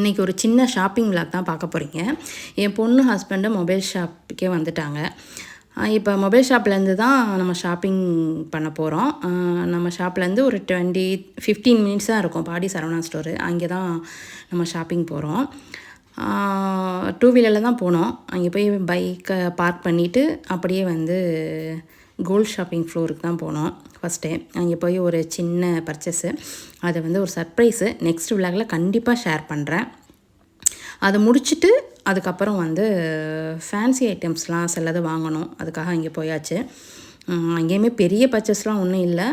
இன்றைக்கி ஒரு சின்ன ஷாப்பிங் விளாக் தான் பார்க்க போகிறீங்க என் பொண்ணு ஹஸ்பண்டு மொபைல் ஷாப்புக்கே வந்துட்டாங்க. இப்போ மொபைல் ஷாப்லேருந்து தான் நம்ம ஷாப்பிங் பண்ண போகிறோம் நம்ம ஷாப்லேருந்து ஒரு டுவெண்ட்டி ஃபிஃப்டீன் மினிட்ஸ் தான் இருக்கும் பாடி சரவணா ஸ்டோரு அங்கே தான் நம்ம ஷாப்பிங் போகிறோம் டூ வீலரில் தான் போனோம். அங்கே போய் பைக்கை பார்க் பண்ணிவிட்டு அப்படியே வந்து கோல்ட் ஷாப்பிங் ஃப்ளோருக்கு தான் போனோம் ஃபஸ்ட்டு அங்கே போய் ஒரு சின்ன பர்ச்சேஸு அதை வந்து ஒரு சர்ப்ரைஸு நெக்ஸ்ட் விலாகில் கண்டிப்பாக ஷேர் பண்ணுறேன் அதை முடிச்சுட்டு அதுக்கப்புறம் வந்து ஃபேன்சி ஐட்டம்ஸ்லாம் சிலது வாங்கணும். அதுக்காக அங்கே போயாச்சு. அங்கேயுமே பெரிய பர்ச்சேஸ்லாம் ஒன்றும் இல்லை.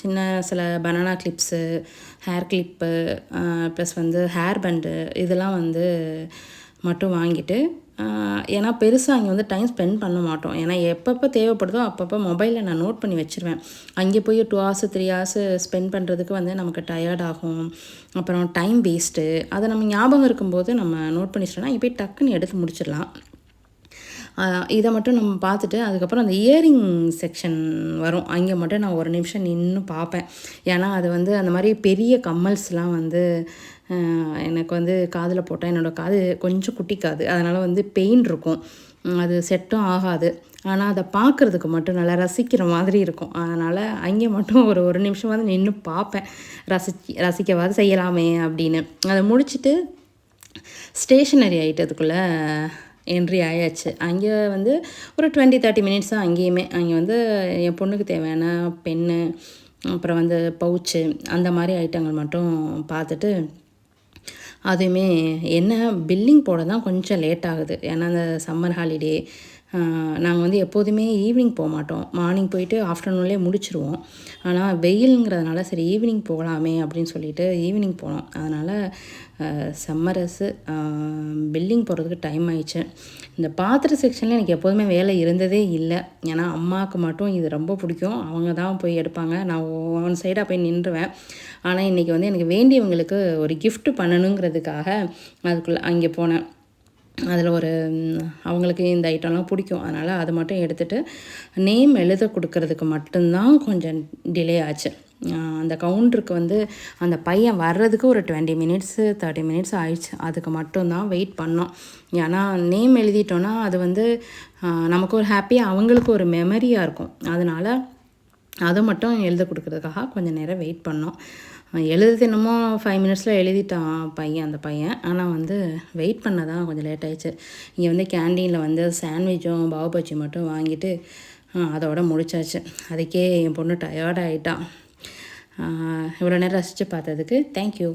சின்ன சில banana clips hair clip plus வந்து ஹேர் பண்டு இதெல்லாம் வந்து மட்டும் வாங்கிட்டு ஏன்னா பெருசாக அங்கே வந்து டைம் ஸ்பெண்ட் பண்ண மாட்டோம். ஏன்னா எப்பப்போ தேவைப்படுதோ அப்பப்போ மொபைலில் நான் நோட் பண்ணி வச்சுருவேன். அங்கே போய் two hours three hours spend பண்ணுறதுக்கு வந்து நமக்கு டயர்ட் ஆகும். அப்புறம் டைம் வேஸ்ட்டு அதை நம்ம ஞாபகம் இருக்கும்போது நம்ம நோட் பண்ணி இப்போ போய் டக்குன்னு எடுத்து முடிச்சிடலாம். இதை மட்டும் நம்ம பார்த்துட்டு அதுக்கப்புறம் அந்த இயரிங் செக்ஷன் வரும். அங்கே மட்டும் நான் ஒரு நிமிஷம் நின்று பார்ப்பேன். ஏன்னா அது வந்து அந்த மாதிரி பெரிய கம்மல்ஸ்லாம் வந்து எனக்கு வந்து காதில் போட்டால் என்னோடய காது கொஞ்சம் குட்டி காது அதனால் வந்து பெயின் இருக்கும். அது செட்டும் ஆகாது. ஆனால் அதை பார்க்குறதுக்கு மட்டும் நல்லா ரசிக்கிற மாதிரி இருக்கும். அதனால் அங்கே மட்டும் ஒரு ஒரு நிமிஷம் வந்து நின்று பார்ப்பேன். ரசிச்சு ரசிக்கவாது செய்யலாமே அப்படின்னு. அதை முடிச்சுட்டு ஸ்டேஷனரி ஐட்டத்துக்குள்ளே என்ட்ரி ஆயாச்சு. அங்கே வந்து ஒரு டுவெண்ட்டி தேர்ட்டி மினிட்ஸ் தான் அங்கேயுமே. அங்கே வந்து என் பொண்ணுக்கு தேவையான பென்னு அப்புறம் வந்து பவுச்சு அந்த மாதிரி ஐட்டங்கள் மட்டும் பார்த்துட்டு அதுவுமே என்ன பில்லிங் போட தான் கொஞ்சம் லேட் ஆகுது. ஏன்னா அந்த சம்மர் ஹாலிடே நாங்கள் வந்து எப்போதுமே ஈவினிங் போக மாட்டோம். மார்னிங் போயிட்டு ஆஃப்டர்நூன்லேயே முடிச்சிருவோம். ஆனால் வெயிலுங்கிறதுனால சரி ஈவினிங் போகலாமே அப்படின்னு சொல்லிட்டு ஈவினிங் போனோம். அதனால் சம்மரஸு பில்டிங் போகிறதுக்கு டைம் ஆயிடுச்சு. இந்த பாத்திர செக்ஷனில் எனக்கு எப்போதுமே வேலை இருந்ததே இல்லை. ஏன்னா அம்மாவுக்கு மட்டும் இது ரொம்ப பிடிக்கும். அவங்க தான் போய் எடுப்பாங்க. நான் ஒன் சைடாக போய் நின்றுவேன். ஆனால் இன்றைக்கி வந்து எனக்கு வேண்டியவங்களுக்கு ஒரு கிஃப்ட் பண்ணணுங்கிறதுக்காக அதுக்குள்ளே அங்கே போனேன். அதில் ஒரு அவங்களுக்கு இந்த ஐட்டம்லாம் பிடிக்கும். அதனால் அதை மட்டும் எடுத்துகிட்டு நேம் எழுத கொடுக்கறதுக்கு மட்டும்தான் கொஞ்சம் டிலே ஆச்சு. அந்த கவுண்டருக்கு வந்து அந்த பையன் வர்றதுக்கு ஒரு டுவெண்ட்டி மினிட்ஸு தேர்ட்டி மினிட்ஸ் ஆயிடுச்சு. அதுக்கு மட்டும்தான் வெயிட் பண்ணோம். ஏன்னா நேம் எழுதிட்டோன்னா அது வந்து நமக்கு ஒரு ஹாப்பியாக அவங்களுக்கு ஒரு மெமரியாக இருக்கும். அதனால் அதை மட்டும் எழுத கொடுக்குறதுக்காக கொஞ்சம் நேரம் வெயிட் பண்ணோம். எழுதுறது என்னமோ ஃபைவ் மினிட்ஸில் எழுதிட்டான் பையன் அந்த பையன். ஆனால் வந்து வெயிட் பண்ண தான் கொஞ்சம் லேட் ஆயிடுச்சு. இங்கே வந்து கேண்டீனில் வந்து சாண்ட்விச்சும் பாவபச்சி மட்டும் வாங்கிட்டு அதோட முடிச்சாச்சு. அதுக்கே என் பொண்ணு டயர்டாகிட்டான் இவ்வளோ நேரம் ரசித்து பார்த்ததுக்கு தேங்க்யூ